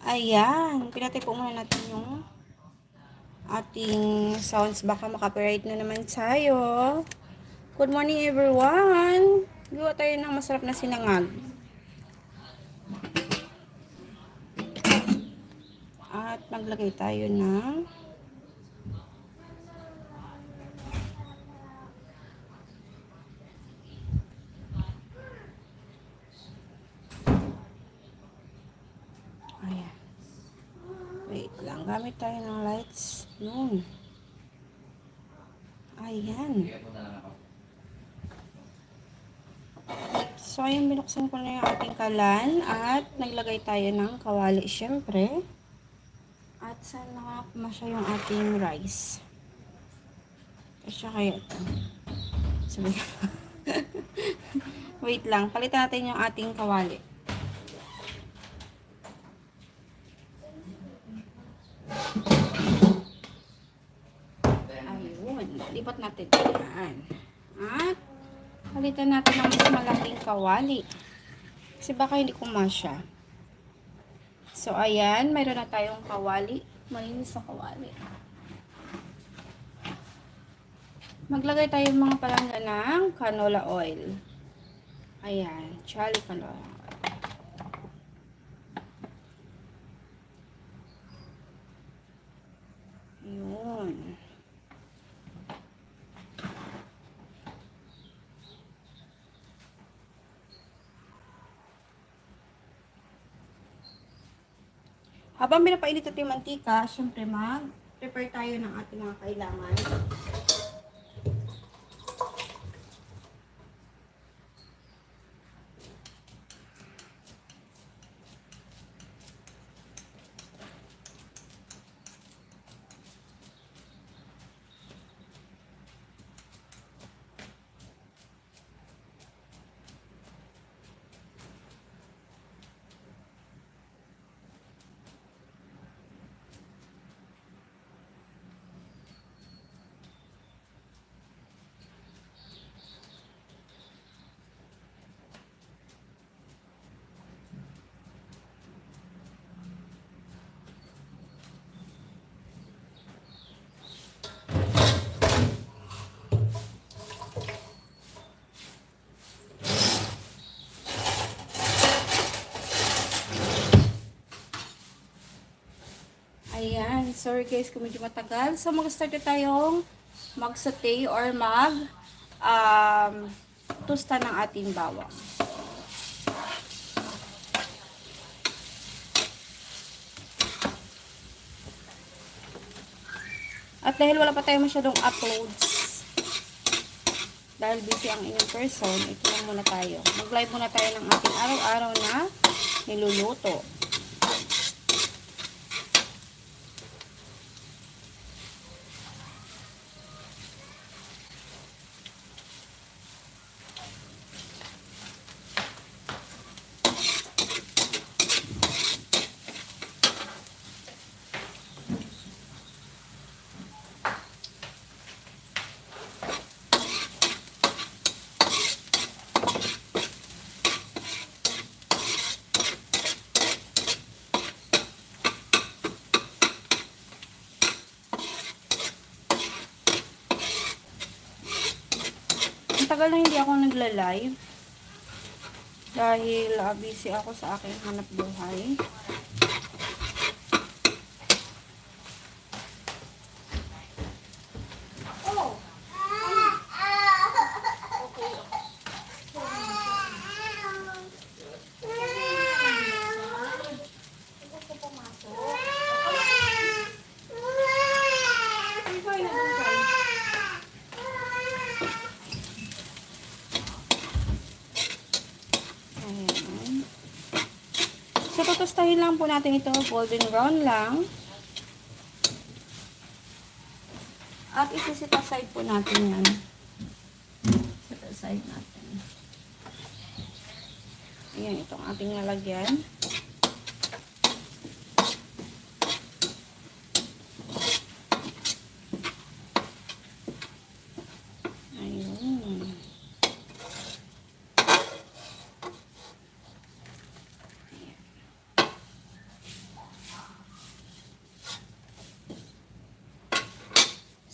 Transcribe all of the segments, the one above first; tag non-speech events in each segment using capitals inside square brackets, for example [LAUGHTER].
Ayan. Pinatay po muna natin yung ating sounds. Baka makapiright na naman tayo. Good morning everyone. Gawa tayo ng masarap na sinangag. At maglagay tayo ng Ayan. Wait lang. Gamit tayo ng lights. Noon. Ayan. So, ayan, binuksan ko na yung ating kalan at naglagay tayo ng kawali, syempre. At sana kumasya yung ating rice. Kasi kaya ito. Sabi [LAUGHS] Wait lang, palitan natin yung ating kawali. Ayun, lipat natin yan. At palitan natin ng mas malaking kawali. Kasi baka hindi kumasya. So, ayan, mayroon na tayong kawali. Malinis sa kawali. Maglagay tayo mga palangga ng canola oil. Ayan, chali canola oil. Yun. Habang pinapainit natin yung mantika, syempre mag-prepare tayo ng ating mga kailangan. Ayan. Sorry guys kung medyo matagal. So mag-start tayong mag-saute or mag um, tusta ng ating bawang. At dahil wala pa tayo masyadong uploads, dahil busy ang inyong person, ito lang muna tayo. Mag-live muna tayo ng ating araw-araw na niluluto. Ang tagal na nagla-live. Dahil uh, busy ako sa aking hanap buhay. Ayan. So, tutustahin lang po natin ito. Golden brown lang. At isisit aside po natin yan. Set aside natin. Ayan, itong ating lalagyan. Ayun.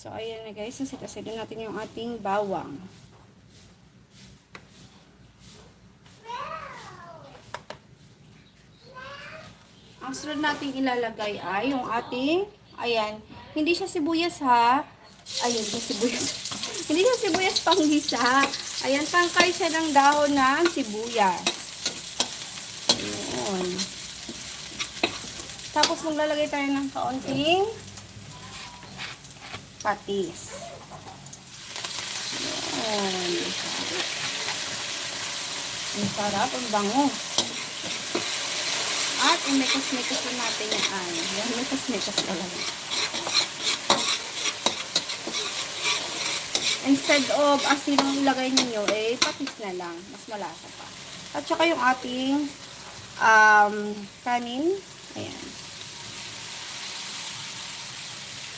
So, ayan na guys. Nasita-sita natin yung ating bawang. Ang sunod nating ilalagay ay yung ating, ayan, hindi siya sibuyas ha. Ayun, hindi sibuyas. hindi siya sibuyas [LAUGHS] panggisa. Ayan, tangkay siya ng dahon ng sibuyas. Ayun. Tapos maglalagay tayo ng kaunting patis. Ayan. Ang sarap, ang bango. At imikas-mikas na natin yung ano. Yan, mikas-mikas talaga. Instead of asin ang ilagay ninyo, eh, patis na lang. Mas malasa pa. At saka yung ating um, kanin. Ayan.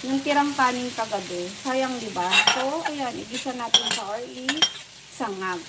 Yung tirang kanin kagabi. Sayang, di ba? So, ayan, igisa natin sa or isangag.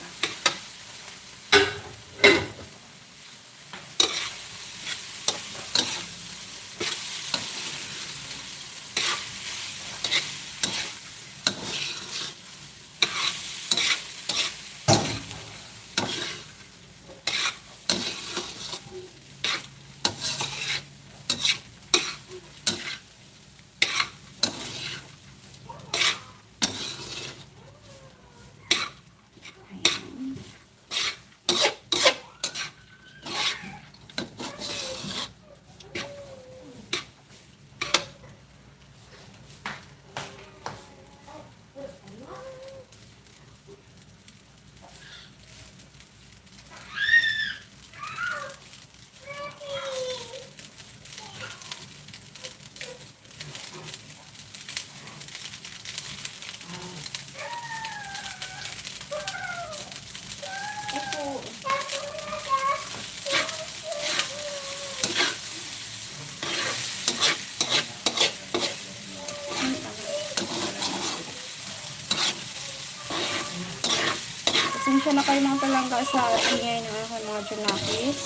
Pasensya na kayo mga talangga sa ingay ng aking mga junakis.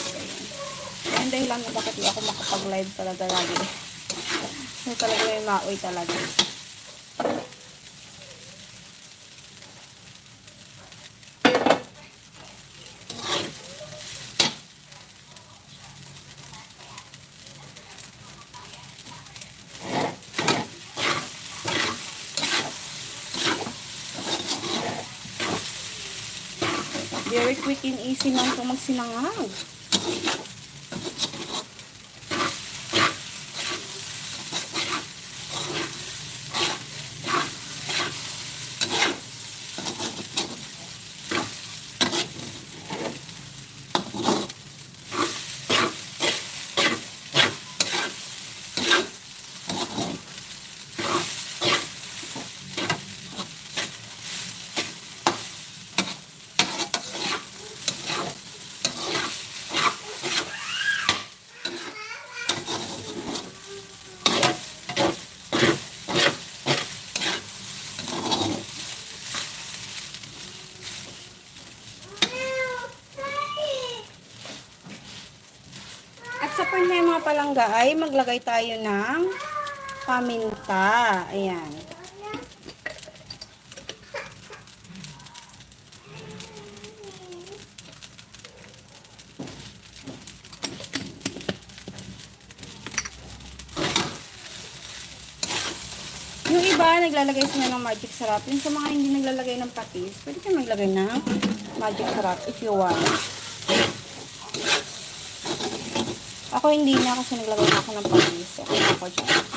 Ayan dahilan mo bakit di ako makapag-live talaga lagi. Yung talaga may maoy talaga. Very quick and easy lang itong magsinangag. At sa point palangga ay maglagay tayo ng paminta. Ayan. Yung iba, naglalagay sila ng magic sarap. Yung sa mga hindi naglalagay ng patis, pwede kayo maglagay ng magic sarap if you want. Ako hindi na kasi naglagay na ako ng patis. Okay na ako dyan.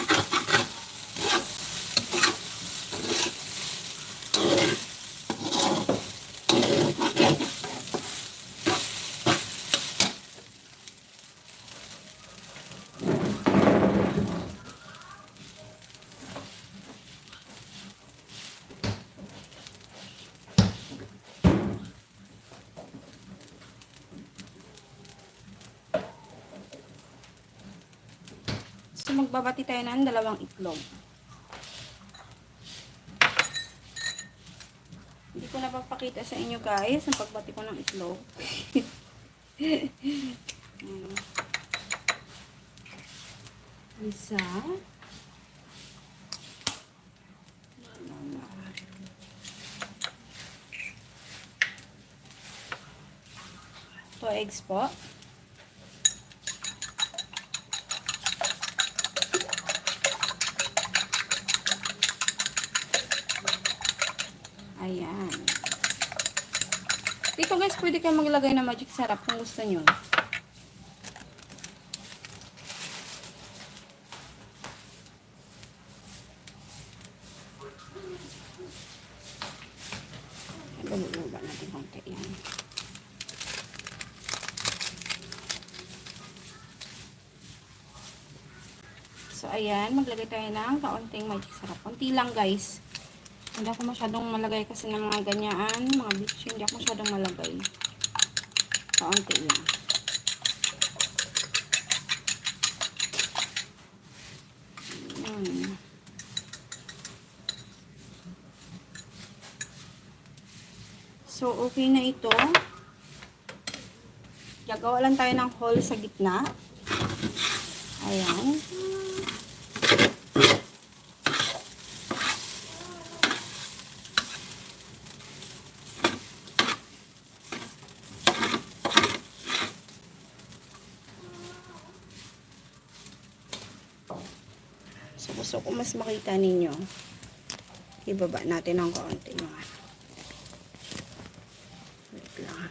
So, magbabati tayo ng dalawang itlog. Hindi ko napapakita sa inyo guys ang pagbati ko ng itlog. [LAUGHS] Isa. Two eggs po. Ayan. Dito guys, pwede kayo maglagay ng magic sarap kung gusto nyo. So, ayan. Maglagay tayo ng kaunting magic sarap. Kunti lang, guys. Hindi ako masyadong malagay kasi ng mga ganyan, mga beach. Hindi ako masyadong malagay. Kaunti lang. Ayan. So, okay na ito. Gagawa lang tayo ng hole sa gitna. Ayan. So, gusto ko mas makita ninyo. Ibaba natin ng kaunti yung ano. Wait lang.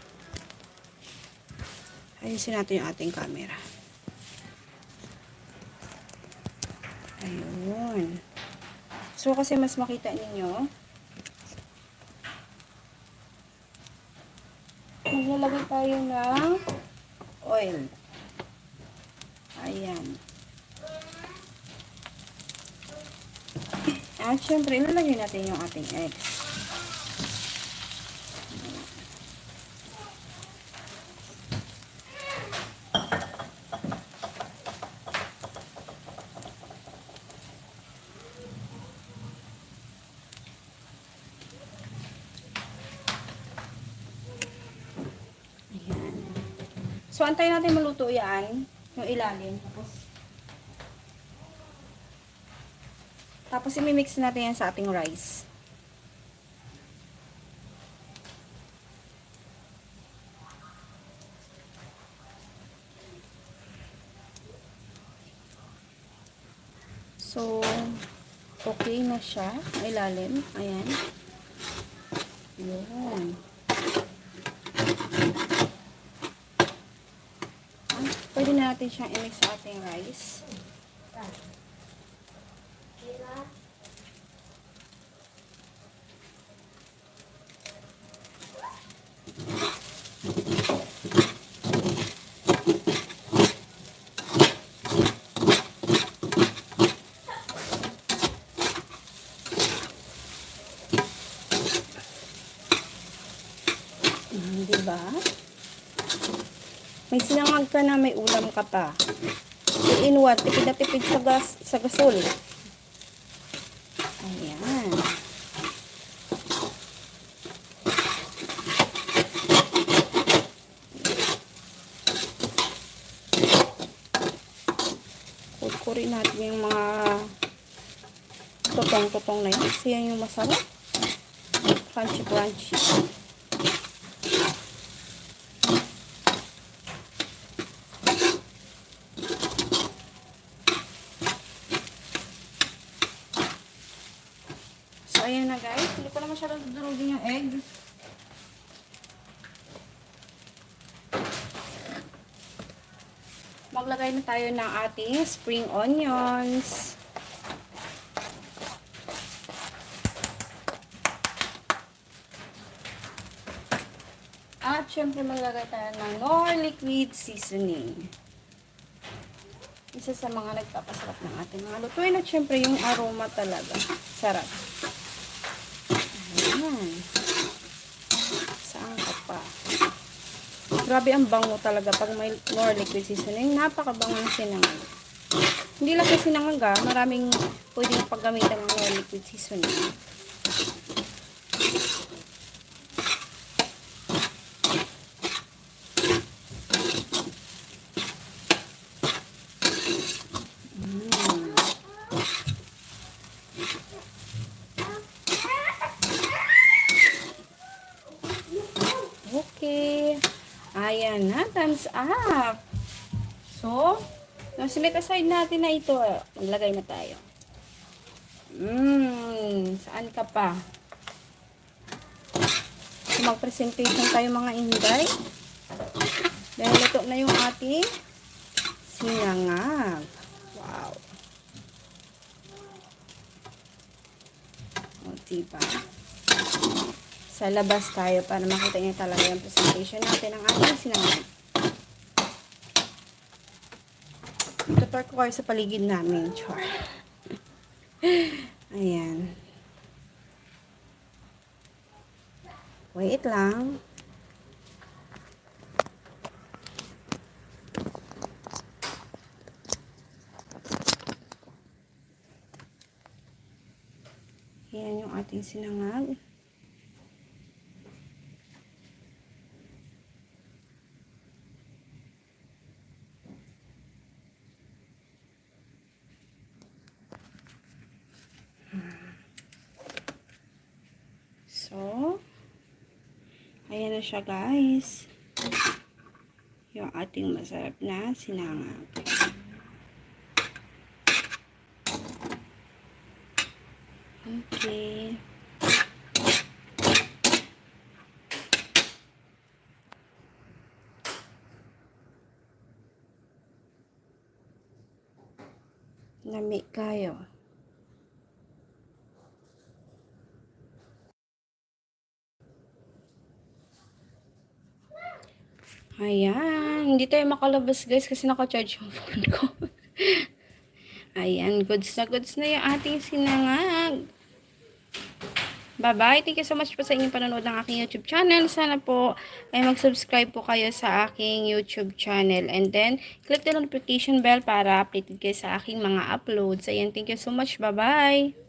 Ayusin natin yung ating camera. Ayun. So, kasi mas makita ninyo, maglalagay tayo ng oil. Ayan. At syempre, ilalagay natin yung ating eggs. So, antayin natin maluto yan. Yung ilalim. Tapos, imimix natin yan sa ating rice. So, okay na siya. Ang ilalim. Ayan. Yun. Pwede na natin siyang i-mix sa ating rice. Mm, diba? May sinangag ka na, may ulam ka pa. In what? Tipid na tipid sa, gas, sa gasol. Ayan. Kukurin natin yung mga tutong-tutong na yun. Kasi yung masarap. Crunchy-crunchy. Ayan na guys. Hindi ko na masyadong dudurugin yung egg. Maglagay na tayo ng ating spring onions. At syempre maglagay tayo ng Nor Liquid Seasoning. Isa sa mga nagpapasarap ng ating mga lutuin. At syempre yung aroma talaga. Sarap. Ayan. Saan ka pa? Grabe ang bango talaga pag may more liquid seasoning. Napakabango ng sinangag. Hindi lang kasi sinangag ah. Maraming pwedeng paggamitan ng more liquid seasoning. Mm. Okay. Ayan na. thumbs up. So, sinet aside natin na ito, maglagay na tayo. Mmm, saan ka pa? So, mag-presentation tayo mga inday. Dahil ito na yung ating sinangag. Wow. O, diba? Sa labas tayo para makita niyo talaga yung presentation natin ng ating sinangag. Tutor ko kayo sa paligid namin. Char. Ayan. Wait lang. Ayan yung ating sinangag. So, ayan na siya guys. Yung ating masarap na sinangag. Okay. Lami kayo. Ayan. Hindi tayo makalabas guys kasi naka-charge yung phone ko. [LAUGHS] Ayan. Goods na goods na yung ating sinangag. Bye-bye. Thank you so much po sa inyong panonood ng aking YouTube channel. Sana po ay mag-subscribe po kayo sa aking YouTube channel. And then, click the notification bell para updated kayo sa aking mga uploads. Ayan. Thank you so much. Bye-bye.